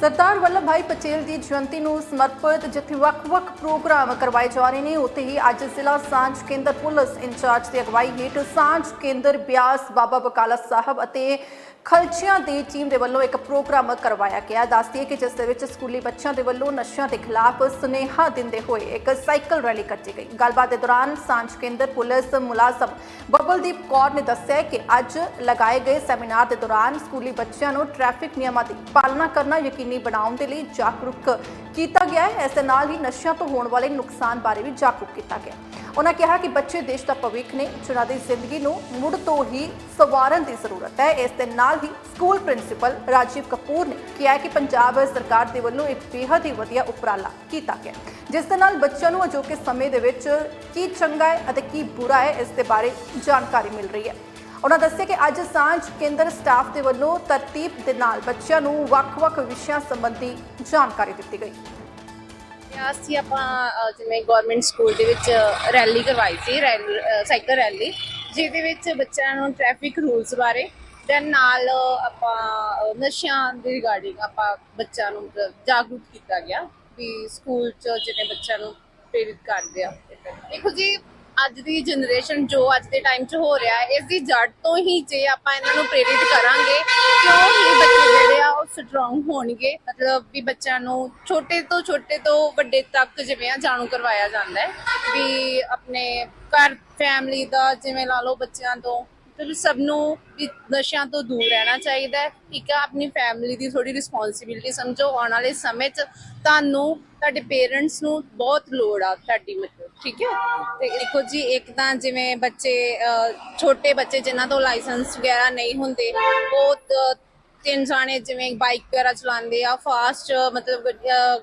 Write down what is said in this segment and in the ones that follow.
ਸਰਦਾਰ ਵੱਲਭ ਭਾਈ ਪਟੇਲ ਦੀ ਜਯੰਤੀ ਨੂੰ ਸਮਰਪਿਤ ਜਿੱਥੇ ਵੱਖ-ਵੱਖ ਪ੍ਰੋਗਰਾਮ ਕਰਵਾਏ ਜਾ ਰਹੇ ਨੇ, ਉੱਥੇ ਹੀ ਅੱਜ ਜ਼ਿਲ੍ਹਾ ਸਾਂਝ ਕੇਂਦਰ ਪੁਲਿਸ ਇੰਚਾਰਜ ਦੀ ਅਗਵਾਈ ਹੇਠ ਸਾਂਝ ਕੇਂਦਰ ਬਿਆਸ ਬਾਬਾ ਬਕਾਲਾ ਸਾਹਿਬ ਅਤੇ ਖਲਚੀਆਂ ਦੀ ਟੀਮ ਦੇ ਵੱਲੋਂ ਇੱਕ ਪ੍ਰੋਗਰਾਮ ਕਰਵਾਇਆ ਗਿਆ। ਦੱਸਦੀ ਹੈ ਕਿ ਜਿਸ ਦੇ ਵਿੱਚ ਸਕੂਲੀ ਬੱਚਿਆਂ ਦੇ ਵੱਲੋਂ ਨਸ਼ਿਆਂ ਦੇ ਖਿਲਾਫ ਸੁਨੇਹਾ ਦਿੰਦੇ ਹੋਏ ਇੱਕ ਸਾਈਕਲ ਰੈਲੀ ਕੱਢੀ ਗਈ। ਗੱਲਬਾਤ ਦੇ ਦੌਰਾਨ ਸਾਂਝ ਕੇਂਦਰ ਪੁਲਿਸ ਮੁਲਾਜ਼ਮ ਬੱਬਲਦੀਪ ਕੌਰ ਨੇ ਦੱਸਿਆ ਕਿ ਅੱਜ ਲਗਾਏ ਗਏ ਸੈਮੀਨਾਰ ਦੇ ਦੌਰਾਨ ਸਕੂਲੀ ਬੱਚਿਆਂ ਨੂੰ ਟ੍ਰੈਫਿਕ ਨਿਯਮਾਂ ਦੀ ਪਾਲਣਾ ਕਰਨਾ ਯਕੀਨੀ ਬਣਾਉਣ ਦੇ ਲਈ ਜਾਗਰੂਕ ਕੀਤਾ ਗਿਆ ਹੈ। ਇਸ ਦੇ ਨਾਲ ਹੀ ਨਸ਼ਿਆਂ ਤੋਂ ਹੋਣ ਵਾਲੇ ਨੁਕਸਾਨ ਬਾਰੇ ਵੀ ਜਾਗਰੂਕ ਕੀਤਾ ਗਿਆ। ਉਹਨਾਂ ਕਿਹਾ ਕਿ ਬੱਚੇ ਦੇਸ਼ ਦਾ ਭਵਿੱਖ ਨੇ, ਜਿਨ੍ਹਾਂ ਦੀ ਜ਼ਿੰਦਗੀ ਨੂੰ ਮੁੜ ਤੋਂ ਹੀ ਸਵਾਰਨ ਦੀ ਜ਼ਰੂਰਤ ਹੈ। ਇਸ ਦੇ ਨਾਲ ਹੀ ਸਕੂਲ ਪ੍ਰਿੰਸੀਪਲ ਰਾਜੀਵ ਕਪੂਰ ਨੇ ਕਿਹਾ ਕਿ ਪੰਜਾਬ ਸਰਕਾਰ ਦੇ ਵੱਲੋਂ ਇੱਕ ਬੇਹੱਦ ਹੀ ਵਧੀਆ ਉਪਰਾਲਾ ਕੀਤਾ ਗਿਆ। ਜਿਸ ਦੇ ਨਾਲ ਬੱਚਿਆਂ ਨੂੰ ਅਜੋਕੇ ਸਮੇਂ ਦੇ ਵਿੱਚ ਕੀ ਚੰਗਾ ਹੈ ਅਤੇ ਕੀ ਬੁਰਾ ਹੈ, ਇਸ ਦੇ ਬਾਰੇ ਜਾਣਕਾਰੀ ਮਿਲ ਰਹੀ ਹੈ। ਉਹਨਾਂ ਦੱਸਿਆ ਕਿ ਅੱਜ ਸਾਂਝ ਕੇਂਦਰ ਸਟਾਫ ਦੇ ਵੱਲੋਂ ਤਰਤੀਬ ਦੇ ਨਾਲ ਬੱਚਿਆਂ ਨੂੰ ਵੱਖ-ਵੱਖ ਵਿਸ਼ਿਆਂ ਸੰਬੰਧੀ ਜਾਣਕਾਰੀ ਦਿੱਤੀ ਗਈ। ਅਸੀਂ ਆਪਾਂ ਅ, ਜਿਵੇਂ ਗਵਰਨਮੈਂਟ ਸਕੂਲ ਦੇ ਵਿੱਚ ਰੈਲੀ ਕਰਵਾਈ ਸੀ ਰੈਲੀ ਅ, ਸਾਈਕਲ ਰੈਲੀ ਜਿਹਦੇ ਵਿੱਚ ਬੱਚਿਆਂ ਨੂੰ ਟ੍ਰੈਫਿਕ ਰੂਲਸ ਬਾਰੇ ਤੇ ਨਾਲ ਆਪਾਂ ਅ, ਨਸ਼ਿਆਂ ਦੇ ਰਿਗਾਰਡਿੰਗ ਆਪਾਂ ਬੱਚਿਆਂ ਨੂੰ ਮਤਲਬ ਜਾਗਰੂਕ ਕੀਤਾ ਗਿਆ ਵੀ ਸਕੂਲ ਚ ਜਿਵੇਂ ਬੱਚਿਆਂ ਨੂੰ ਪ੍ਰੇਰਿਤ ਕਰਦੇ ਆ। ਦੇਖੋ ਜੀ ਅੱਜ ਦੀ ਜਨਰੇਸ਼ਨ ਜੋ ਅੱਜ ਦੇ ਟਾਈਮ 'ਚ ਹੋ ਰਿਹਾ ਹੈ ਇਸ ਦੀ ਜੜ ਤੋਂ ਹੀ ਜੇ ਆਪਾਂ ਇਹਨਾਂ ਨੂੰ ਪ੍ਰੇਰਿਤ ਕਰਾਂਗੇ ਕਿਉਂ ਹੀ ਬੱਚੇ ਜਿਹੜੇ ਆ ਸਟਰੋਂਗ ਹੋਣਗੇ, ਮਤਲਬ ਵੀ ਬੱਚਿਆਂ ਨੂੰ ਛੋਟੇ ਤੋਂ ਛੋਟੇ ਤੋਂ ਵੱਡੇ ਤੱਕ ਜਿਵੇਂ ਆ ਜਾਣੂ ਕਰਵਾਇਆ ਜਾਂਦਾ ਹੈ, ਵੀ ਆਪਣੇ ਘਰ ਫੈਮਿਲੀ ਦਾ ਜਿਵੇਂ ਲਾ ਲਓ ਬੱਚਿਆਂ ਤੋਂ, ਮਤਲਬ ਸਭ ਨੂੰ ਵੀ ਨਸ਼ਿਆਂ ਤੋਂ ਦੂਰ ਰਹਿਣਾ ਚਾਹੀਦਾ ਹੈ, ਠੀਕ ਆ ਆਪਣੀ ਫੈਮਿਲੀ ਦੀ ਥੋੜੀ ਰਿਸਪੌਂਸਿਬਿਲਟੀ ਸਮਝੋ, ਆਉਣ ਵਾਲੇ ਸਮੇਂ 'ਚ ਤੁਹਾਨੂੰ ਤੁਹਾਡੇ ਪੇਰੈਂਟਸ ਨੂੰ ਬਹੁਤ ਲੋੜ ਆ ਤੁਹਾਡੀ ਮਤਲਬ ਠੀਕ ਹੈ? ਤੇ ਦੇਖੋ ਜੀ, ਇੱਕ ਤਾਂ ਜਿਵੇਂ ਬੱਚੇ ਛੋਟੇ ਬੱਚੇ ਜਿਨ੍ਹਾਂ ਤੋਂ ਲਾਇਸੈਂਸ ਵਗੈਰਾ ਨਹੀਂ ਹੁੰਦੇ, ਉਹ ਤਿੰਨ ਜਾਣੇ ਜਿਵੇਂ ਬਾਈਕ ਵਗੈਰਾ ਚਲਾਉਂਦੇ ਆ ਫਾਸਟ ਮਤਲਬ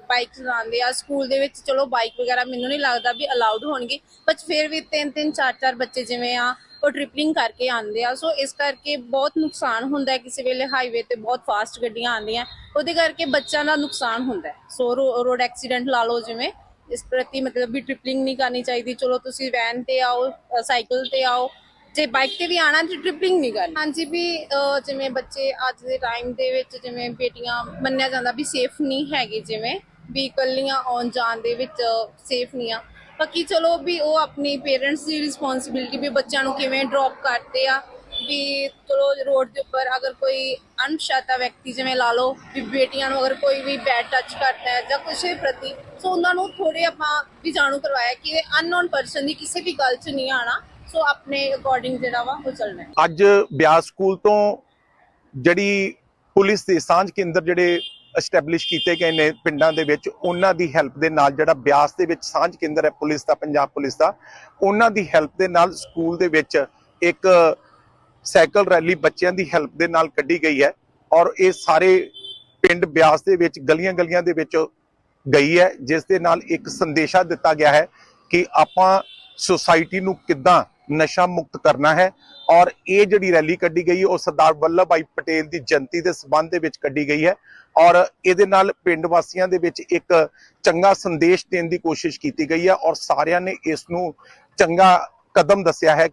ਬਾਈਕ ਚਲਾਉਂਦੇ ਆ ਸਕੂਲ ਦੇ ਵਿੱਚ ਚਲੋ ਬਾਈਕ ਵਗੈਰਾ ਮੈਨੂੰ ਨਹੀਂ ਲੱਗਦਾ ਵੀ ਅਲਾਉਡ ਹੋਣਗੇ ਪਰ ਫਿਰ ਵੀ ਤਿੰਨ ਤਿੰਨ, ਚਾਰ ਚਾਰ ਬੱਚੇ ਜਿਵੇਂ ਆ, ਉਹ ਟ੍ਰਿਪਲਿੰਗ ਕਰਕੇ ਆਉਂਦੇ ਆ ਸੋ ਇਸ ਕਰਕੇ ਬਹੁਤ ਨੁਕਸਾਨ ਹੁੰਦਾ ਹੈ, ਕਿਸੇ ਵੇਲੇ ਹਾਈਵੇ ਤੇ ਬਹੁਤ ਫਾਸਟ ਗੱਡੀਆਂ ਆਉਂਦੀਆਂ, ਉਹਦੇ ਕਰਕੇ ਬੱਚਿਆਂ ਦਾ ਨੁਕਸਾਨ ਹੁੰਦਾ ਹੈ ਸੋ ਰੋਡ ਐਕਸੀਡੈਂਟ ਲਾ ਲਓ ਜਿਵੇਂ, ਇਸ ਪ੍ਰਤੀ ਮਤਲਬ ਵੀ ਟ੍ਰਿਪਲਿੰਗ ਨਹੀਂ ਕਰਨੀ ਚਾਹੀਦੀ, ਚਲੋ ਤੁਸੀਂ ਵੈਨ ਤੇ ਆਓ ਸਾਈਕਲ ਤੇ ਆਓ ਜੇ ਬਾਈਕ ਤੇ ਵੀ ਆਣਾ ਤੇ ਟ੍ਰਿਪਲਿੰਗ ਨਹੀਂ ਕਰਨੀ। ਹਾਂਜੀ ਵੀ ਅ, ਜਿਵੇਂ ਬੱਚੇ ਅੱਜ ਦੇ ਟਾਈਮ ਦੇ ਵਿੱਚ ਜਿਵੇਂ ਬੇਟੀਆਂ ਮੰਨਿਆ ਜਾਂਦਾ ਵੀ ਸੇਫ ਨਹੀਂ ਹੈਗੀ ਜਿਵੇਂ ਵੀ ਇਕੱਲੀਆਂ ਆਉਣ ਜਾਣ ਦੇ ਵਿੱਚ ਸੇਫ ਨਹੀਂ ਆ। ਬਾਕੀ ਚਲੋ ਵੀ ਉਹ ਆਪਣੀ ਪੇਰੈਂਟਸ ਦੀ ਰਿਸਪੌਂਸਿਬਿਲਟੀ ਵੀ ਬੱਚਿਆਂ ਨੂੰ ਕਿਵੇਂ ਡ੍ਰੌਪ ਕਰਦੇ ਆ ਵੀ ਚਲੋ ਰੋਡ ਦੇ ਉੱਪਰ ਅਗਰ ਕੋਈ ਅਣਪਛਾਤਾ ਵਿਅਕਤੀ ਜਿਵੇਂ ਲਾ ਲਓ ਵੀ ਬੇਟੀਆਂ ਨੂੰ ਅਗਰ ਕੋਈ ਵੀ ਬੈਡ ਟੱਚ ਕਰਦਾ ਹੈ ਜਾਂ ਕੁਛ ਦੇ ਪ੍ਰਤੀ ਸੋ ਉਹਨਾਂ ਨੂੰ ਥੋੜੇ ਆਪਾਂ ਵੀ ਜਾਣੂ ਕਰਵਾਇਆ ਕਿ ਇਹ ਅਨਨੋਨ ਪਰਸਨ ਦੀ ਕਿਸੇ ਵੀ ਗੱਲ 'ਚ ਨਹੀਂ ਆਣਾ ਸੋ ਆਪਣੇ ਅਕੋਰਡਿੰਗ ਜਿਹੜਾ ਵਾ ਉਹ ਚੱਲਣਾ ਹੈ। ਅੱਜ ਬਿਆਸ ਸਕੂਲ ਤੋਂ ਜਿਹੜੀ ਪੁਲਿਸ ਦੇ ਸਾਂਝ ਕੇਂਦਰ ਜਿਹੜੇ ਐਸਟੈਬਲਿਸ਼ ਕੀਤੇ ਗਏ ਨੇ ਪਿੰਡਾਂ ਦੇ ਵਿੱਚ, ਉਹਨਾਂ ਦੀ ਹੈਲਪ ਦੇ ਨਾਲ ਜਿਹੜਾ ਬਿਆਸ ਦੇ ਵਿੱਚ ਸਾਂਝ ਕੇਂਦਰ ਹੈ ਪੁਲਿਸ ਦਾ, ਪੰਜਾਬ ਪੁਲਿਸ ਦਾ, ਉਹਨਾਂ ਦੀ ਹੈਲਪ ਦੇ ਨਾਲ ਸਕੂਲ ਦੇ ਵਿੱਚ ਇੱਕ ਸਾਈਕਲ ਰੈਲੀ ਬੱਚਿਆਂ ਦੀ ਹੈਲਪ ਦੇ ਨਾਲ ਕੱਢੀ ਗਈ ਹੈ ਔਰ ਇਹ ਸਾਰੇ ਪਿੰਡ ਬਿਆਸ ਦੇ ਵਿੱਚ ਗਲੀਆਂ ਗਲੀਆਂ ਦੇ ਵਿੱਚ ਗਈ ਹੈ, ਜਿਸ ਦੇ ਨਾਲ ਇੱਕ ਸੰਦੇਸ਼ਾ ਦਿੱਤਾ ਗਿਆ ਹੈ ਕਿ ਆਪਾਂ ਸੁਸਾਇਟੀ ਨੂੰ ਕਿੱਦਾਂ ਨਸ਼ਾ ਮੁਕਤ ਕਰਨਾ ਹੈ ਔਰ ਇਹ ਜਿਹੜੀ ਰੈਲੀ ਕੱਢੀ ਗਈ, ਉਹ ਸਰਦਾਰ ਵੱਲਭ ਭਾਈ ਪਟੇਲ ਦੀ ਜਯੰਤੀ ਦੇ ਸਬੰਧ ਦੇ ਵਿੱਚ ਕੱਢੀ ਗਈ ਹੈ ਔਰ ਇਹਦੇ ਨਾਲ ਪਿੰਡ ਵਾਸੀਆਂ ਦੇ ਵਿੱਚ ਇੱਕ ਚੰਗਾ ਸੰਦੇਸ਼ ਦੇਣ ਦੀ ਕੋਸ਼ਿਸ਼ ਕੀਤੀ ਗਈ ਹੈ ਔਰ ਸਾਰਿਆਂ ਨੇ ਇਸ ਨੂੰ ਚੰਗਾ ਕਦਮ ਦੱਸਿਆ ਹੈ